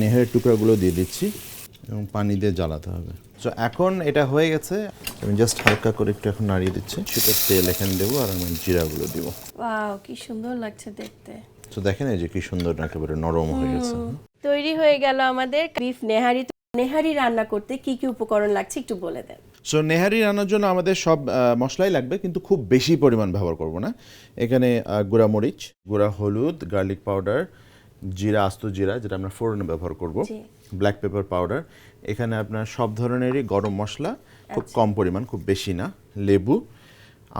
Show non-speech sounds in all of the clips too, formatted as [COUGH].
নেহের টুকরাগুলো দিয়ে দিচ্ছি এবং পানি দিয়ে জ্বালাতে হবে। তো এখন এটা হয়ে গেছে। আমি জাস্ট হালকা করে একটু এখন নাড়িয়ে দিচ্ছি। সেটা তেল এখানে দেবো আর আমি জিরাগুলো দিব। ওয়াও কি সুন্দর লাগছে দেখতে। তো দেখেন এই যে কি সুন্দর একেবারে নরম হয়ে গেছে। তৈরি হয়ে গেল আমাদের বিফ নেহারি নেহারি রান্না করতে কি কি উপকরণ লাগছে একটু বলে দেন। সো নেহারি রান্নার জন্য আমাদের সব মশলাই লাগবে কিন্তু খুব বেশি পরিমাণ ব্যবহার করব না। এখানে গুঁড়া মরিচ গুঁড়া হলুদ গার্লিক পাউডার জিরা আস্ত জিরা যেটা আমরা ফোড়নে ব্যবহার করব। ব্ল্যাক পেপার পাউডার এখানে আপনার সব ধরনেরই গরম মশলা খুব কম পরিমাণ খুব বেশি না। লেবু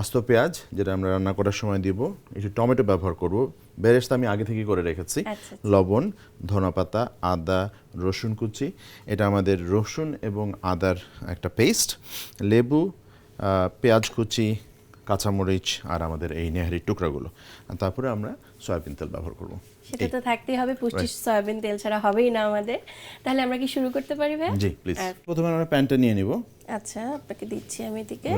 আস্ত পেঁয়াজ যেটা আমরা রান্না করার সময় দিব। একটু টমেটো ব্যবহার করব। বেরেস্তা আমি আগে থেকে করে রেখেছি। আচ্ছা, লবণ ধনাপাতা আদা রসুন কুচি। এটা আমাদের রসুন এবং আদার একটা পেস্ট লেবু পেঁয়াজ কুচি কাঁচামরিচ আর আমাদের এই নেহারির টুকরাগুলো। তারপরে আমরা সয়াবিন তেল ব্যবহার করব। সেটা তো থাকতেই হবে পুষ্টি সয়াবিন তেল ছাড়া হবেই না আমাদের। তাহলে আমরা কি শুরু করতে পারি ভাই জি প্লিজ প্রথমে আমরা প্যানটা নিয়ে নিব। আচ্ছা আপনাকে দিচ্ছি আমি এদিকে।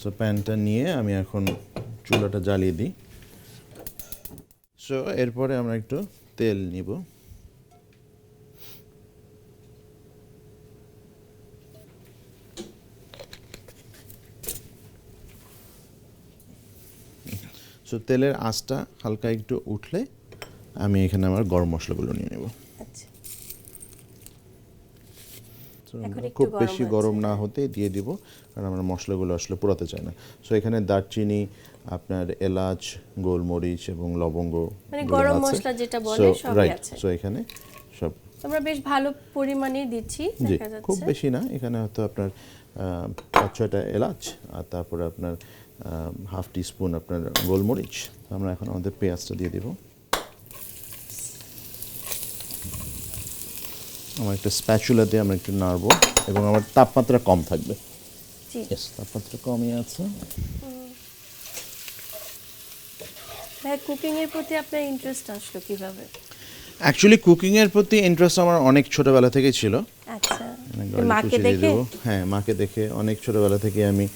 সো প্যানটা নিয়ে আমি এখন চুলাটা জ্বালিয়ে দিই। সো এরপরে আমরা একটু তেল নিব। সো তেলের আঁচটা হালকা একটু উঠলে আমি এখানে আমার গরম মশলাগুলো নিয়ে নেব। আচ্ছা। খুব বেশি গরম না হতে দিয়ে দিব কারণ আমরা মশলাগুলো আসলে পোড়াতে চাই না। সো এখানে দারচিনি আপনার এলাচ গোলমরিচ এবং লবঙ্গ মানে গরম মশলা যেটা বলে right, আছে। so এখানে সব আমরা বেশ ভালো পরিমাণে দিচ্ছি দেখা খুব বেশি না। এখানে হয়তো আপনার পাঁচ ছয়টা এলাচ আর তারপরে আপনার হাফ টি স্পুন আপনার গোলমরিচ। আমরা এখন আমাদের পেঁয়াজটা দিয়ে দিব। আমার একটা স্প্যাচুলা দিয়ে আমরা একটু নাড়বো এবং আমার তাপমাত্রা কম থাকবে। তাপমাত্রা কমই আছে। ভাই কুকিং এর প্রতি আপনার ইন্টারেস্ট আসলো কীভাবে? অ্যাকচুয়ালি কুকিংয়ের প্রতি ইন্টারেস্ট আমার অনেক ছোটবেলা থেকেই ছিল। আচ্ছা। garlic মাকে দেখে। হ্যাঁ মাকে দেখে অনেক ছোটবেলা থেকে আমি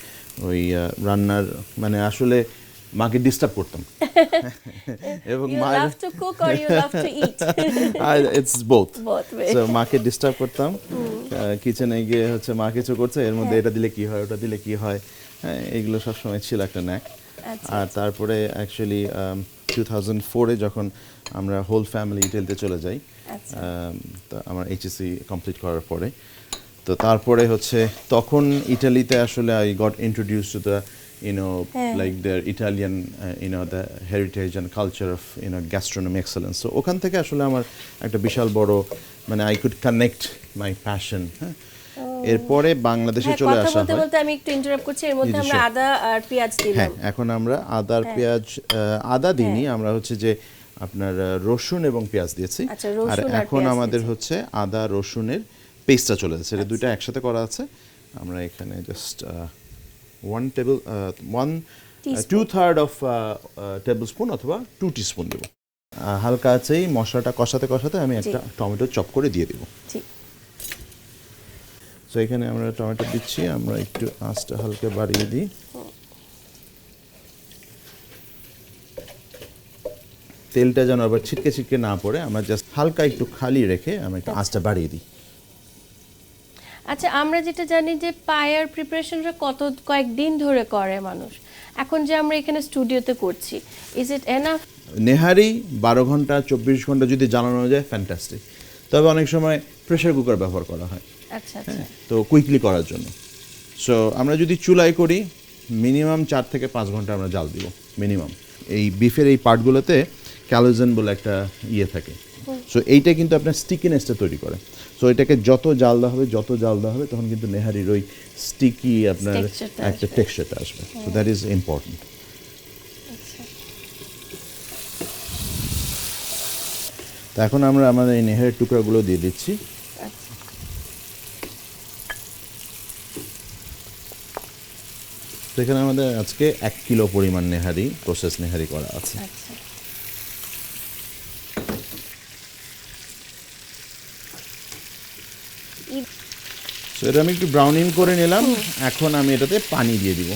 ওই রান্নার মানে আসলে মাকে ডিস্টার্ব করতাম। [LAUGHS] এবং মা love to cook or you love to eat it's both Both. Way. So মাকে ডিস্টার্ব করতাম। কিচেনে গিয়ে হচ্ছে মা কিছু করছে এর মধ্যে হ্যাঁ। এটা দিলে কি হয় ওটা দিলে কি হয় হ্যাঁ এগুলো সবসময় ছিল একটা ন্যাক আচ্ছা, আর তারপরে অ্যাকচুয়ালি টু থাউজেন্ড ফোরে যখন আমরা হোল ফ্যামিলি ইটালিতে চলে যাই আচ্ছা। um, আমার এইচএসসি কমপ্লিট করার পরে। তো তারপরে হচ্ছে তখন ইটালিতে আসলে I got introduce to the you know হ্যাঁ। Like the Italian you know the heritage and culture of you know gastronomy excellence তো ওখান থেকে আসলে আমার একটা বিশাল বড় মানে I could connect my passion হ্যাঁ? এরপরে বাংলাদেশে হ্যাঁ চলে আসা হয়। বলতে আমি একটু ইন্টারাপ্ট করছি এর মধ্যে আমরা আদা আর পেঁয়াজ হ্যাঁ এখন আমরা আদার পেঁয়াজ আহ, আদা দিইনি আমরা হচ্ছে যে আপনার রসুন এবং পেঁয়াজ দিয়েছি। আচ্ছা, আর আর এখন আমাদের হচ্ছে আদা রসুনের পেস্টটা চলে যাচ্ছে এটা দুইটা একসাথে করা আছে। আমরা এখানে just one table one. Two third of tablespoon অথবা টু স্পুন দেবো। হালকা আছেই মশলাটা কষাতে কষাতে আমি একটা টমেটো চপ করে দিয়ে দিব। সো এখানে আমরা টমেটো দিচ্ছি আমরা একটু আঁচটা হালকা বাড়িয়ে দিই। তেলটা যেন আবার ছিটকে ছিটকে না পড়ে আমরা জাস্ট হালকা একটু খালি রেখে আমরা একটু আঁচটা বাড়িয়ে দিই। আচ্ছা আমরা যেটা জানি যে পায়ার প্রিপারেশনটা কত কয়েকদিন ধরে করে মানুষ। এখন যে আমরা এখানে স্টুডিওতে করছি ইজ ইট এনাফ নেহারি বারো ঘণ্টা চব্বিশ ঘণ্টা যদি জ্বালানো যায় ফ্যান্টাস্টিক তবে অনেক সময় প্রেশার কুকার ব্যবহার করা হয়। আচ্ছা আচ্ছা। তো কুইকলি করার জন্য। সো আমরা যদি চুলায় করি মিনিমাম চার থেকে পাঁচ ঘণ্টা আমরা জাল দিব মিনিমাম এই বিফের এই পার্টগুলোতে ক্যালোজেন বলে একটা ইয়ে থাকে। সো এইটা কিন্তু আপনার স্টিকিনেসটা তৈরি করে। সো এটাকে যত জাল দেওয়া হবে যত জাল দেওয়া হবে তখন কিন্তু নেহারির ওই স্টিকি আপনার একটা টেক্সচারটা আসবে। সো দ্যাট ইজ ইম্পর্টেন্ট তো এখন আমরা আমাদের এই নেহারের টুকরাগুলো দিয়ে দিচ্ছি। এখানে আমাদের আজকে এক কিলো পরিমাণ নেহারি প্রসেস নেহারি করা আছে। আচ্ছা। সো এটা আমি একটু ব্রাউনিং করে নিলাম। এখন আমি এটাতে পানি দিয়ে দিব।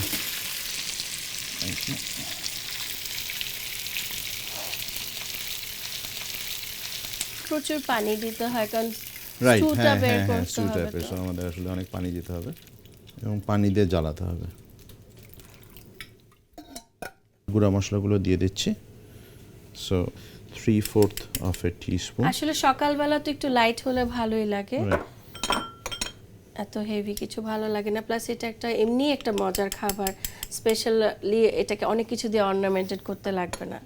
প্রচুর পানি দিতে হয় কারণ রাইট হ্যাঁ হ্যাঁ হ্যাঁ করতে স্টু হবে টাইপের তো। সো আমাদের আসলে অনেক পানি দিতে হবে এবং পানি দিয়ে জ্বালাতে হবে। গুঁড়া মশলাগুলো দিয়ে দিচ্ছি। So three fourth of a teaspoon আসলে সকালবেলা তো একটু লাইট হলে ভালোই লাগে। এত হেভি কিছু ভালো লাগে না। প্লাস এটা একটা এমনি একটা মজার খাবার। স্পেশালি এটাকে অনেক কিছু দিয়ে অর্নামেন্টেড করতে লাগবে না।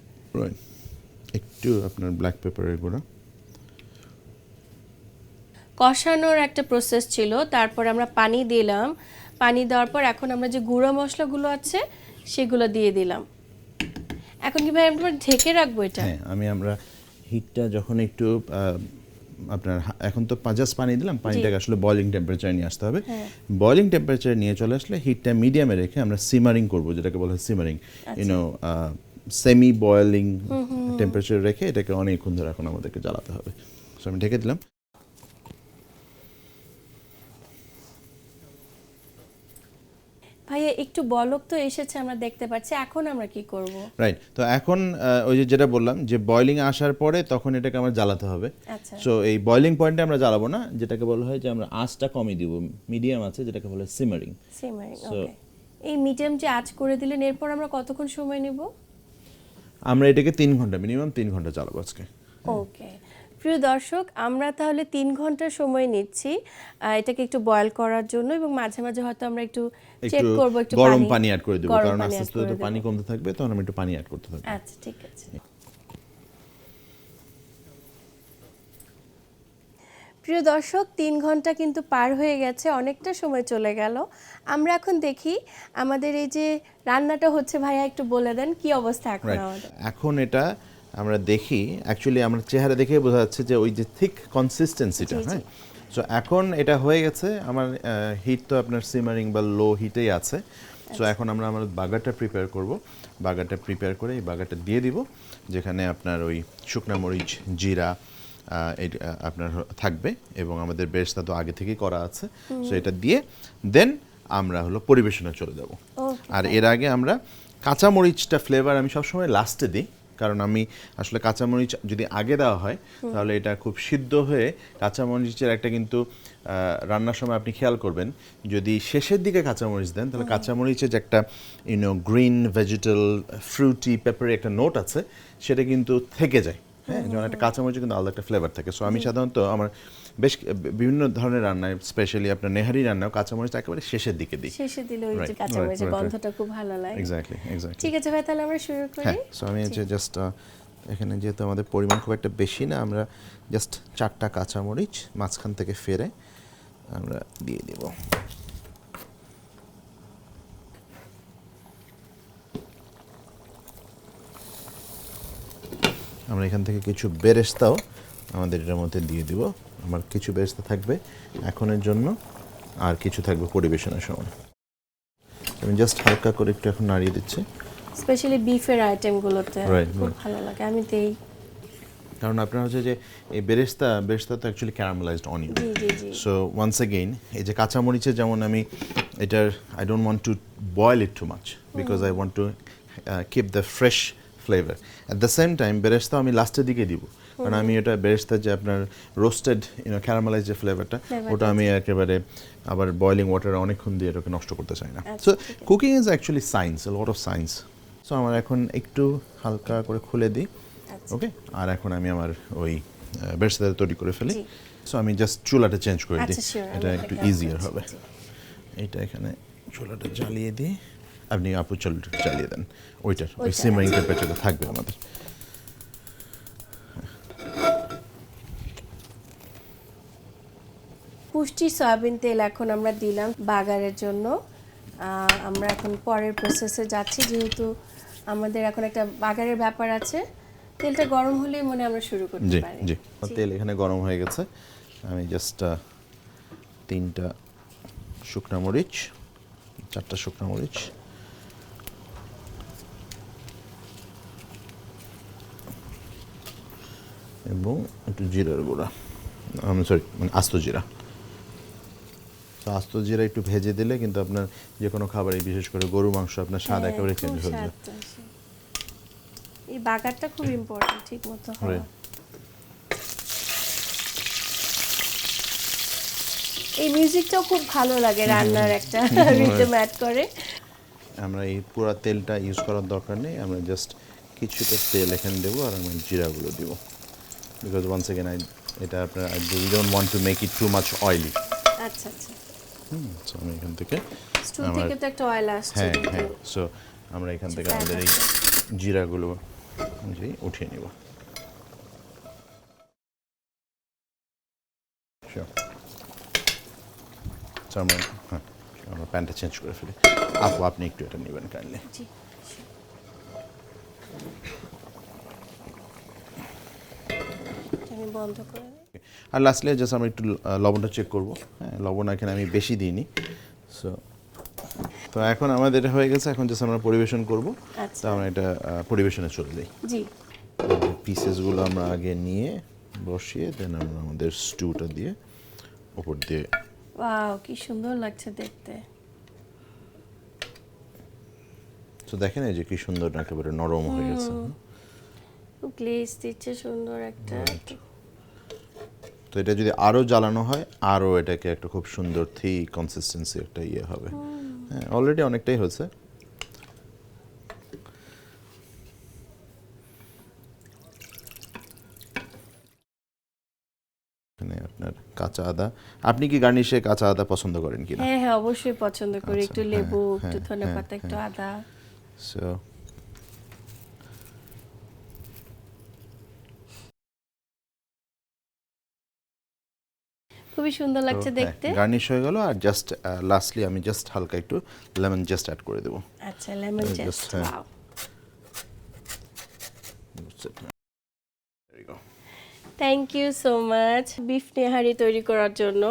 একটু আপনার ব্ল্যাক পেপারের গুঁড়া। কষানোর একটা প্রসেস ছিল। তারপর আমরা পানি দিলাম। পানি দেওয়ার পর এখন আমরা যে গুঁড়ো মশলাগুলো আছে সেগুলো দিয়ে দিলাম। এখন কি ভাই আমরা ঢেকে রাখব এটা? হ্যাঁ আমি আমরা হিটটা যখন একটু আপনার এখন তো জাস্ট পানি দিলাম পানিটাকে আসলে বয়লিং টেম্পারেচার নিয়ে আসতে হবে। হ্যাঁ। বয়লিং টেম্পারেচার নিয়ে চলে আসলে হিটটা মিডিয়ামে রেখে আমরা সিমারিং করব যেটাকে বলা হয় simmering. You know semi boiling temperature রেখে এটাকে অনেকক্ষণ ধরে এখন আমাদেরকে জ্বালাতে হবে। সো আমি ঢেকে দিলাম। ভাইয়া একটু বলক তো এসেছে আমরা দেখতে পাচ্ছি। এখন আমরা কি করব? রাইট তো এখন ওই যে যেটা বললাম যে বয়লিং আসার পরে তখন এটাকে আমরা জ্বালাতে হবে। আচ্ছা। সো এই বয়লিং পয়েন্টে আমরা জ্বালাবো না যেটাকে বলা হয় যে আমরা আঁচটা কমিয়ে দিব। মিডিয়াম আছে যেটাকে বলে সিমারিং সিমারিং ওকে এই মিডিয়াম যে আঁচ করে দিলেন এরপর আমরা কতক্ষণ সময় নিব? আমরা এটাকে তিন ঘণ্টা মিনিমাম তিন ঘণ্টা চালাবো আজকে। ওকে প্রিয় দর্শক আমরা তাহলে তিন ঘণ্টা সময় নিচ্ছি। এটাকে একটু বয়েল করার জন্য এবং মাঝে মাঝে হয়তো আমরা একটু চেক করব একটু গরম পানি অ্যাড করে দেবো কারণ আস্তে আস্তে তো পানি কমতে থাকবে তখন আমি একটু পানি অ্যাড করতে থাকব। আচ্ছা ঠিক আছে। প্রিয় দর্শক তিন ঘণ্টা কিন্তু পার হয়ে গেছে অনেকটা সময় চলে গেল। আমরা এখন দেখি আমাদের এই যে রান্নাটা হচ্ছে ভাইয়া একটু বলে দেন কি অবস্থা এখন আমাদের? এখন এটা আমরা দেখি অ্যাকচুয়ালি আমরা চেহারা দেখে বোঝা যাচ্ছে যে ওই যে থিক কনসিস্টেন্সিটা। হ্যাঁ? সো এখন এটা হয়ে গেছে আমার হিট তো আপনার সিমারিং বা লো হিটেই আছে। সো এখন আমরা আমার বাগারটা প্রিপেয়ার করব। বাগারটা প্রিপেয়ার করে এই বাগারটা দিয়ে দিব যেখানে আপনার ওই শুকনা মরিচ জিরা আপনার থাকবে এবং আমাদের বেশটা তো আগে থেকেই করা আছে। সো এটা দিয়ে দেন আমরা হলো পরিবেশনে চলে যাব। আর এর আগে আমরা কাঁচামরিচটা ফ্লেভার আমি সবসময় লাস্টে দিই। কারণ আমি আসলে কাঁচামরিচ যদি আগে দেওয়া হয় তাহলে এটা খুব সিদ্ধ হয়ে কাঁচামরিচের একটা কিন্তু রান্নার সময় আপনি খেয়াল করবেন যদি শেষের দিকে কাঁচামরিচ দেন তাহলে কাঁচামরিচের যে একটা ইউনো গ্রিন ভেজিটেল ফ্রুটি পেপারের একটা নোট আছে সেটা কিন্তু থেকে যায়। হ্যাঁ যেমন একটা কাঁচামরিচে কিন্তু আলাদা একটা ফ্লেভার থাকে। সো আমি সাধারণত আমার বেশ বিভিন্ন ধরনের রান্নায় স্পেশালি আপনার নেহারি রান্নাও কাঁচামরিচ একেবারে শেষের দিকে দিই। শেষে দিলে ওই যে কাঁচামরিচের গন্ধটা খুব ভালো লাগে। এক্স্যাক্টলি এক্স্যাক্টলি ঠিক আছে ভাই তাহলে আমরা শুরু করি। হ্যাঁ সো আমি যে জাস্ট এখানে যেহেতু আমাদের পরিমাণ খুব একটা বেশি না আমরা জাস্ট চারটা কাঁচামরিচ মাঝখান থেকে ফেরে আমরা দিয়ে দেব। আমরা এখান থেকে কিছু বেরেস্তাও আমাদের এটার মধ্যে দিয়ে দিব। আমার কিছু বেরেস্তা থাকবে এখনের জন্য আর কিছু থাকবে পরিবেশনের সময়। আমি জাস্ট হালকা করে একটু এখন নাড়িয়ে দিচ্ছি। স্পেশালি বিফের আইটেমগুলোতে খুব ভালো লাগে। আমি দেই কারণ আপনার হচ্ছে যে এই বেরেস্তা বেরেস্তা তো actually caramelised onion so once again এই যে কাঁচামরিচে যেমন আমি এটার I don't want to boil it too much because I want to keep the fresh flavour at the same time বেরেস্তা আমি লাস্টের দিকে দিব। কারণ আমি এটা বেরেস্তা যে আপনার রোস্টেড ইউনো ক্যারামেলাইজ যে ফ্লেভারটা ওটা আমি একেবারে আবার বয়লিং ওয়াটারে অনেকক্ষণ দিয়ে এটাকে নষ্ট করতে চাই না। আচ্ছা, so cooking is actually science lot of science so আমার এখন একটু হালকা করে খুলে দিই আচ্ছা। ওকে আর এখন আমি আমার ওই বেরেস্তা তৈরি করে ফেলি। সো আমি জাস্ট চুলাটা চেঞ্জ করে দিই। আচ্ছা, এটা একটু ইজিয়ার হবে। এটা এখানে চুলাটা জ্বালিয়ে দিই। আপনি আপু চুলাটা জ্বালিয়ে দেন। ওইটার ওই ওইটা, সিমারিং আচ্ছা। টেম্পারেচারটা থাকবে আমাদের। পুষ্টি সয়াবিন তেল এখন আমরা দিলাম বাগারের জন্য। আমরা এখন পরের প্রসেসে যাচ্ছি যেহেতু আমাদের এখন একটা বাগারের ব্যাপার আছে। তেলটা গরম হলেই মনে আমরা শুরু করতে জি পারি। জি। তেল এখানে গরম হয়ে গেছে। আমি জাস্ট তিনটা শুকনা মরিচ চারটা শুকনা মরিচ। এবং একটু জিরার গুঁড়া। আমি সরি মানে আস্ত জিরা। তো আস্ত জিরা একটু ভেজে দিলে কিন্তু আপনার যে কোনো খাবারে বিশেষ করে গরু মাংস আপনার স্বাদ হ্যাঁ, একেবারে চেঞ্জ হয়ে যায়। এই বাগারটা খুব ইম্পর্টেন্ট ঠিক মতো হ্যাঁ। হ্যাঁ। এই মিউজিকটাও খুব ভালো লাগে রান্নার একটা রিদম অ্যাড করে। আমরা এই পুরো তেলটা ইউজ করার দরকার নেই আমরা জাস্ট কিছুটা তেল এখানে দেবো আর আমরা জিরাগুলো দেবো। বিকজ ওয়ান্স এগেন আই এটা আপনার I don't want to make it too much oily আচ্ছা আচ্ছা। সো আমি এখান থেকে স্টু থেকে তো একটা অয়েল আসছে হ্যাঁ হ্যাঁ সো আমরা এখান থেকে আমাদের এই জিরাগুলো যে উঠিয়ে নিব. আমরা হ্যাঁ আমরা প্যান্টটা চেঞ্জ করে ফেলি। আপু আপনি একটু এটা নেবেন কাইন্ডলি জি আমি বন্ধ করে দিই। আর লাস্টলি জাস্ট আমরা একটু লবণটা চেক করব। হ্যাঁ লবণ এখানে আমি বেশি দিইনি। সো তো এখন আমাদের এটা হয়ে গেছে এখন জাস্ট আমরা পরিবেশন করব। আচ্ছা। তো আমরা এটা পরিবেশনে চলে যাই। জি। পিসেসগুলো আমরা আগে নিয়ে বসিয়ে দেন আমরা আমাদের স্টুটা দিয়ে উপর দিয়ে ওয়াও কি সুন্দর লাগছে দেখতে। তো দেখেন এই যে কি সুন্দর একেবারে নরম হয়ে গেছে। গ্লেজ দিচ্ছে সুন্দর একটা। তো এটা যদি আরও জ্বালানো হয় আরও এটাকে একটা খুব সুন্দর থি কনসিস্টেন্সি একটা ইয়ে হবে। হ্যাঁ অলরেডি অনেকটাই হয়েছে। আপনার কাঁচা আদা। আপনি কি গার্নিশে কাঁচা আদা পছন্দ করেন কিনা? হ্যাঁ হ্যাঁ অবশ্যই পছন্দ করি। আচ্ছা, একটু হ্যাঁ, লেবু একটু হ্যাঁ, ধনে হ্যাঁ, একটু আদা। সো খুবই সুন্দর লাগছে হ্যাঁ, দেখতে। গার্নিশ হয়ে গেল আর জাস্ট লাস্টলি আমি জাস্ট হালকা একটু লেমন জাস্ট অ্যাড করে দেবো। আচ্ছা lemon Uh, zest. Wow. Thank you so much beef nihari তৈরি করার জন্য।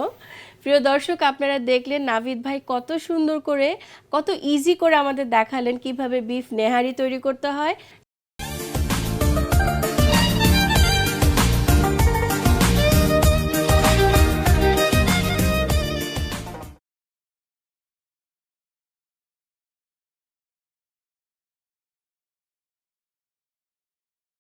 প্রিয় দর্শক আপনারা দেখলেন নাভিদ ভাই কত সুন্দর করে কত ইজি করে আমাদের দেখালেন কীভাবে বিফ নেহারি তৈরি করতে হয়।